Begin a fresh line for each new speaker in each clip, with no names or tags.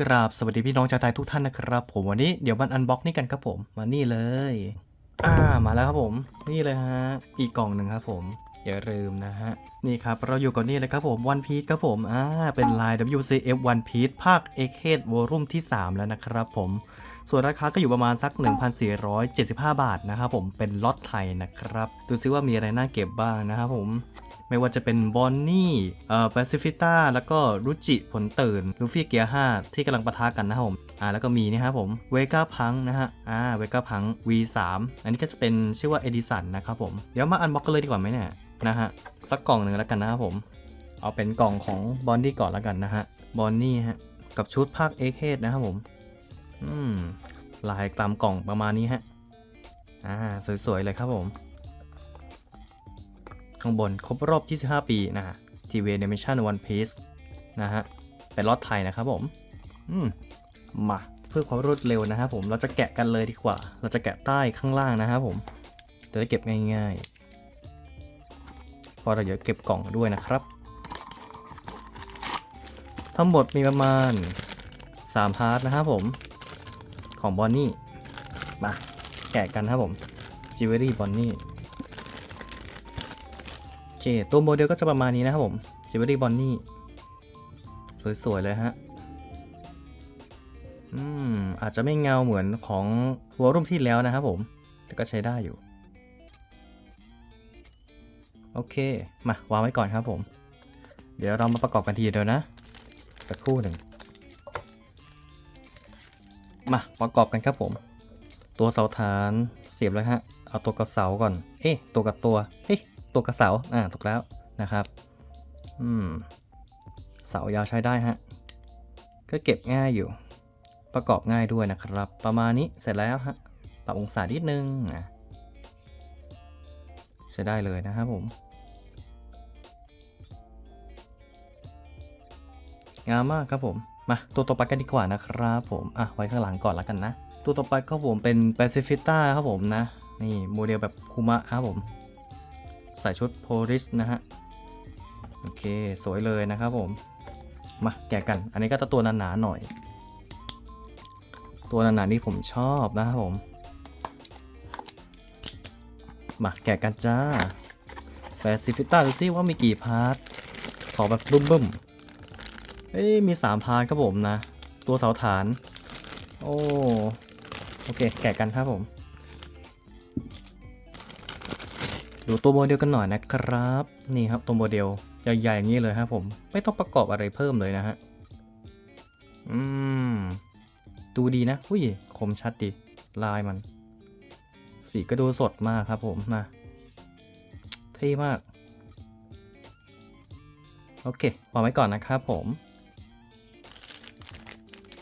กราบสวัสดีพี่น้องชาวไทยทุกท่านนะครับ ผมวันนี้เดี๋ยวมันอันบ็อกนี่กันครับผมมานี่เลย อ่ามาแล้วครับผม นี่เลยฮะอีกกล่องหนึ่งครับผมอย่าลืมนะฮะนี่ครับเราอยู่กับนี่เลยครับผม One Piece ครับผมอ่าเป็นลาย WCF One Piece ภาค e x h e a d Volume ที่ 3 แล้วนะครับผม ส่วนราคาก็อยู่ประมาณสัก 1,475 บาทนะครับผมเป็นล็อตไทยนะครับ ดูซิว่ามีอะไรน่าเก็บบ้างนะครับผม ไม่ว่าจะเป็นบอนนี่เอ่อแปซิฟิต้าแล้วก็รุจิผลตื่นลูฟี่เกียร์5ที่กำลังปะทะกันนะครับผมอ่าแล้วก็มีนี่ครับผมเวก้าพังนะฮะอ่าเวก้าพัง V3 อันนี้ก็จะเป็นชื่อว่าเอดิสันนะครับผมเดี๋ยวมาอันบ็อกกันเลยดีกว่าไหมเนี่ยนะฮะสักกล่องหนึ่งแล้วกันนะครับผม เอาเป็นกล่องของบอนนี่ก่อนแล้วกันนะฮะบอนนี่ฮะกับชุดภาคเอ็กเฮดนะครับผม อืมลายตามกล่องประมาณนี้ฮะ อ่า สวย ๆ เลยครับผม ข้างบนครบรอบ 25 ปีนะฮะทีวีแอนิเมชันวันพีซนะฮะ เป็นรอดไทยนะครับผม อืม มาเพื่อความรวดเร็วนะครับผม เราจะแกะกันเลยดีกว่า เราจะแกะใต้ข้างล่างนะครับผม จะได้เก็บง่ายๆพราะเราเดี๋ยวเก็บกล่องด้วยนะครับ ทั้งหมดมีประมาณ3พาร์ทนะครับผม ของบอนนี่ มา แกะกันนะครับผมจิวเวลรี่บอนนี่ ค ตัวโมเดลก็จะประมาณนี้นะครับผมจิวเวลรี่บอนนี่ สวย ๆ เลยฮะ อืม อาจจะไม่เงาเหมือนของวอลุ่มที่แล้วนะครับผม แต่ก็ใช้ได้อยู่ โอเค มาวางไว้ก่อนครับผม เดี๋ยวเรามาประกอบกันทีเดียวนะ สักครู่หนึ่ง มาประกอบกันครับผม ตัวเสาฐานเสียบเลยฮะ เอาตัวกระเสาก่อน เอ๊ะ ตัวกับตัว เฮ้ ตัวกระเสา อ่าถูกแล้วนะครับ อืม เสายาวใช้ได้ฮะ ก็เก็บง่ายอยู่ ประกอบง่ายด้วยนะครับ ประมาณนี้เสร็จแล้วฮะ ปรับองศานิดนึงนะใช้ได้เลยนะครับผม งามมากครับผม มาตัวต่อไปกันดีกว่านะครับผม อะ ไว้ข้างหลังก่อนแล้วกันนะ ตัวต่อไปก็ผมเป็น p a c i f i t a ครับผมนะ นี่โมเดลแบบคุมะครับผม ส่ชุดโพลิสนะฮะ โอเค สวยเลยนะครับผม มาแกะกัน อันนี้ก็จะตัวหนาๆหน่อย ตัวหนาๆนี่ผมชอบนะครับผม มาแกะกันจ้าแปซิฟิต้าดูซิว่ามีกี่พาร์ท ขอแบบบึ้มบึ้มเอ้ยมี 3 พาร์ทครับผมนะ ตัวเสาฐาน โอ้ โอเค แกะกันครับผม ดูตัวโมเดลกันหน่อยนะครับ นี่ครับตัวโมเดลใหญ่ๆอย่างนี้เลยครับผมไม่ต้องประกอบอะไรเพิ่มเลยนะฮะอืมดูดีนะอุ้ยคมชัดดีลายมัน สีก็ดูสดมากครับผมนะเท่มาก โอเควางไว้ก่อนนะครับผม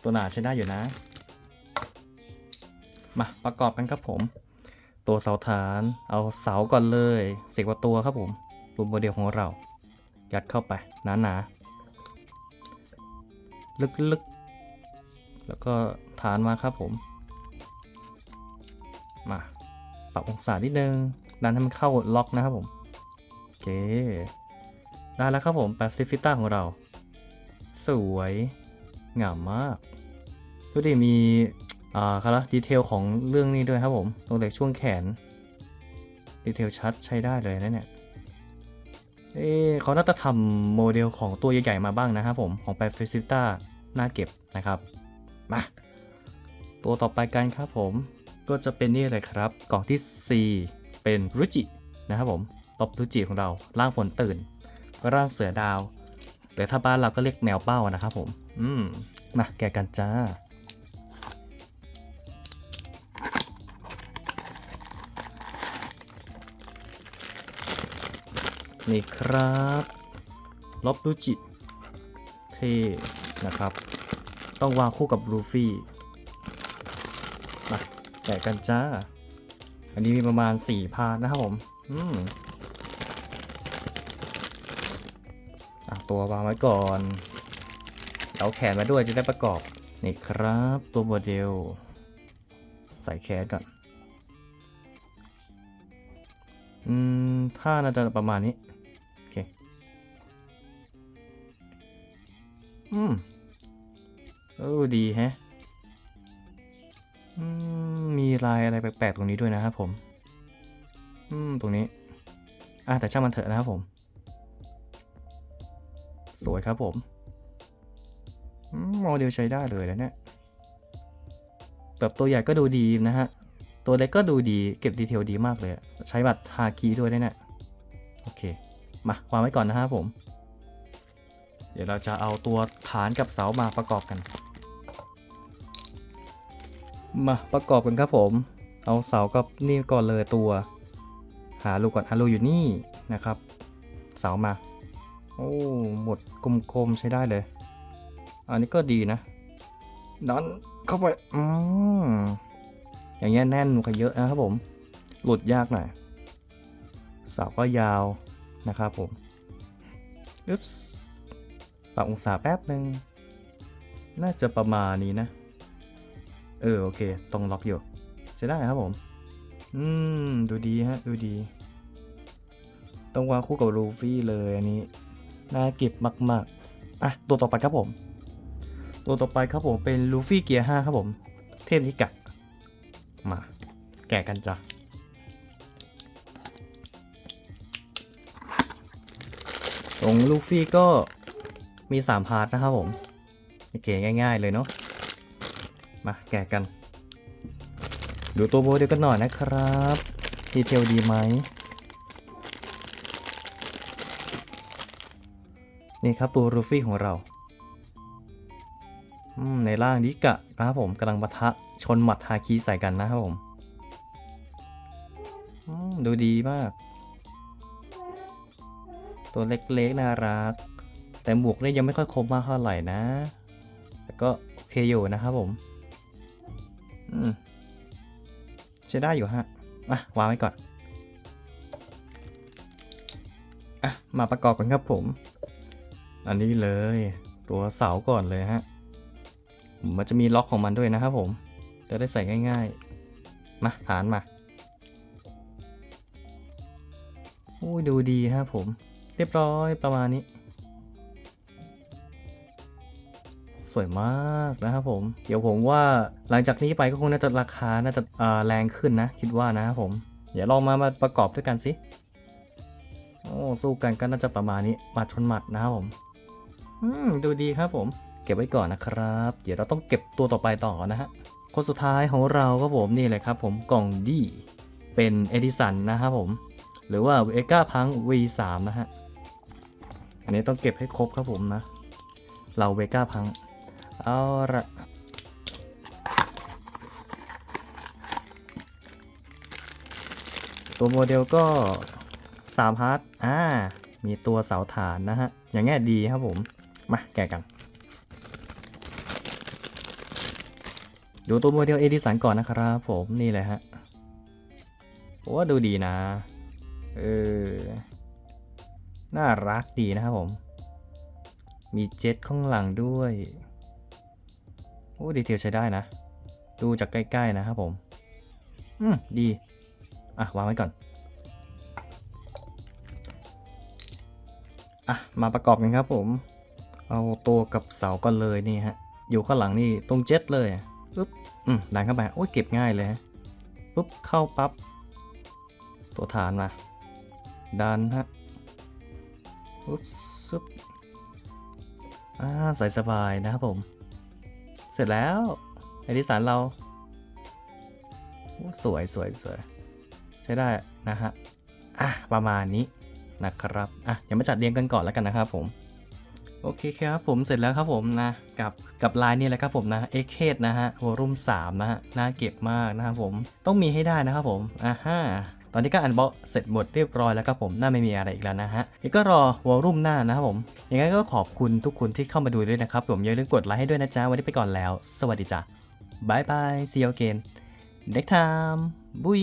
ตัวหนาใช้ได้อยู่นะ มาประกอบกันครับผม ตัวเสาฐาน เอาเสาก่อนเลยเสกว่าตัวครับผมรูปโมเดลของเรา ยัดเข้าไปหนาๆลึกๆ แล้วก็ฐานมาครับผม มาปรับองศานิดนึงดันให้มันเข้าล็อกนะครับผม โอเค ได้แล้วครับผมแปซิฟิต้าของเรา สวยงามมากดูดิมี อ่าครับดีเทลของเรื่องนี้ด้วยครับผมตรงเหล็กช่วงแขน ดีเทลชัดใช้ได้เลยนะเนี่ยเอ๊ะเขาน่าจะทำโมเดลของตัวใหญ่ๆมาบ้างนะครับผมของแปซิฟิต้าน่าเก็บนะครับ มา ตัวต่อไปกันครับผมก็จะเป็นนี่เลยครับ กล่องที่ 4 เป็นรุจินะครับผมตบรุจิของเราร่างผลตื่น ร่างเสือดาวหรือถ้าบ้านเราก็เรียกแมวเป้านะครับผม อืมมาแกะกันจ้า นี่ครับล็อบรุจิเท่นะครับ ต้องวางคู่กับลูฟี่มาแกะกันจ้า อันนี้มีประมาณ 4 พาร์ทนะครับผม อืมอตัววางไว้ก่อนเอาแขนมาด้วยจะได้ประกอบ นี่ครับ ตัวโมเดล ใส่แขนก่อน อืมถ้าน่าจะประมาณนี้ อืมเออดีแฮะอืมมีลายอะไรแปลกๆตรงนี้ด้วยนะครับผม อืม ตรงนี้ อะแต่ช่างมันเถอะนะครับผม สวยครับผมอืมโมเดลใช้ได้เลยนะเนี่ยแบบตัวใหญ่ก็ดูดีนะฮะ ตัวเล็กก็ดูดี เก็บดีเทลดีมากเลย ใช้บัตรฮาคีด้วยนะเนี่ย โอเค มาวางไว้ก่อนนะครับผม เดี๋ยวเราจะเอาตัวฐานกับเสามาประกอบกัน มาประกอบกันครับผม เอาเสากับนี่ก่อนเลยตัว หารูกก่อนอารูอยู่นี่นะครับ เสามา โอ้หมดกลมๆใช้ได้เลย อันนี้ก็ดีนะดันเข้าไปอืมอย่างเงี้ยแน่นกว่าเยอะนะครับผม หลุดยากหน่อยเสาก็ยาวนะครับผมอึ๊บ ปรับองศาแป๊บหนึ่งน่าจะประมาณนี้นะ เออ โอเค ตรงล็อกอยู่ใช้ได้ครับผม อืม ดูดีฮะ ดูดี ต้องวางคู่กับลูฟี่เลยอันนี้ น่าเก็บมาก ๆ อะ ตัวต่อไปครับผม ตัวต่อไปครับผมเป็นลูฟี่เกียร์5ครับผม เทพนิกะ มา แกะกันจ้ะตรงลูฟี่ก็ มี 3 พาร์ทนะครับผม โอเค ง่ายๆเลยเนาะ มาแกะกัน ดูตัวโบเดียวกันหน่อยนะครับดีเทลดีไหม นี่ครับตัวรูฟี่ของเราในร่างนิกะนะครับผมกำลังปะทะชนหมัดฮาคิใส่กันนะครับผมดูดีมาก ตัวเล็กๆน่ารัก แต่หมวกเนี่ยยังไม่ค่อยคมมากเท่าไหร่นะ แต่ก็โอเคอยู่นะครับผม อืมใช้ได้อยู่ฮะมาวางไว้ก่อน อะ มาประกอบกันครับผม อันนี้เลย ตัวเสาก่อนเลยฮะ มันจะมีล็อกของมันด้วยนะครับผม จะได้ใส่ง่ายๆ มาฐานมาโอ้ยดูดีครับผม เรียบร้อยประมาณนี้ สวยมากนะครับผม เดี๋ยวผมว่าหลังจากนี้ไปก็คงน่าจะราคาน่าจะแรงขึ้นนะ คิดว่านะครับผม เดี๋ยวลองมามาประกอบด้วยกันสิโอ้สู้กันก็น่าจะประมาณนี้หมัดชนหมัดนะครับผม อืมดูดีครับผม เก็บไว้ก่อนนะครับ เดี๋ยวเราต้องเก็บตัวต่อไปต่อนะฮะคนสุดท้ายของเราก็ผมนี่เลยครับผมกล่องดีเป็นเอดิสันนะครับผม หรือว่าเอก้าพัง V3 นะฮะ อันนี้ต้องเก็บให้ครบครับผมนะ เราเวก้าพัง เอาละตัวโมเดลก็3พาร์ทอ่า มีตัวเสาฐานนะฮะ อย่างเงี้ยดีครับผม มาแกะกัน ดูตัวโมเดลเอดิสันก่อนนะครับผมนี่เลยฮะผมว่าดูดีนะ เออ น่ารักดีนะครับผม มีเจ็ตข้างหลังด้วย โอ้ดีเทลใช้ได้นะ ดูจากใกล้ ๆ นะครับผม อืม ดี อะ วางไว้ก่อน อะ มาประกอบกันครับผม เอาตัวกับเสาก่อนเลยนี่ฮะ อยู่ข้างหลังนี่ตรงเจ็ตเลยปุ๊บ อืมดันเข้าไป โอ้ยเก็บง่ายเลยฮะปุ๊บ เข้าปับ๊บ ตัวฐานมา ดันฮะปุ๊บซุบอ่าใส่สบายนะครับผม เสร็จแล้วไอดิสานเราสวยสวยสวยใช้ได้นะฮะอะประมาณนี้นะครับอะเดี๋ยวมาจัดเรียงกันก่อนแล้วกันนะครับผมโอเคครับผมเสร็จแล้วครับผมนะกับกับลายนี่แหละครับผมนะเอเคดนะฮะวอรุ่ม3นะฮะน่าเก็บมากนะครับผมต้องมีให้ได้นะครับผมอ่าฮะ ตอนนี้ก็อันบ็อกเสร็จหมดเรียบร้อยแล้วครับผมน่าไม่มีอะไรอีกแล้วนะฮะเดี๋ยวก็รอวอลุ่มหน้านะครับผมยังไงก็ขอบคุณทุกคนที่เข้ามาดูด้วยนะครับ ผมอย่าลืมกดไลค์ให้ด้วยนะจ๊ะวันนี้ไปก่อนแล้ว สวัสดีจ้ะบายบาย see you again next time บุย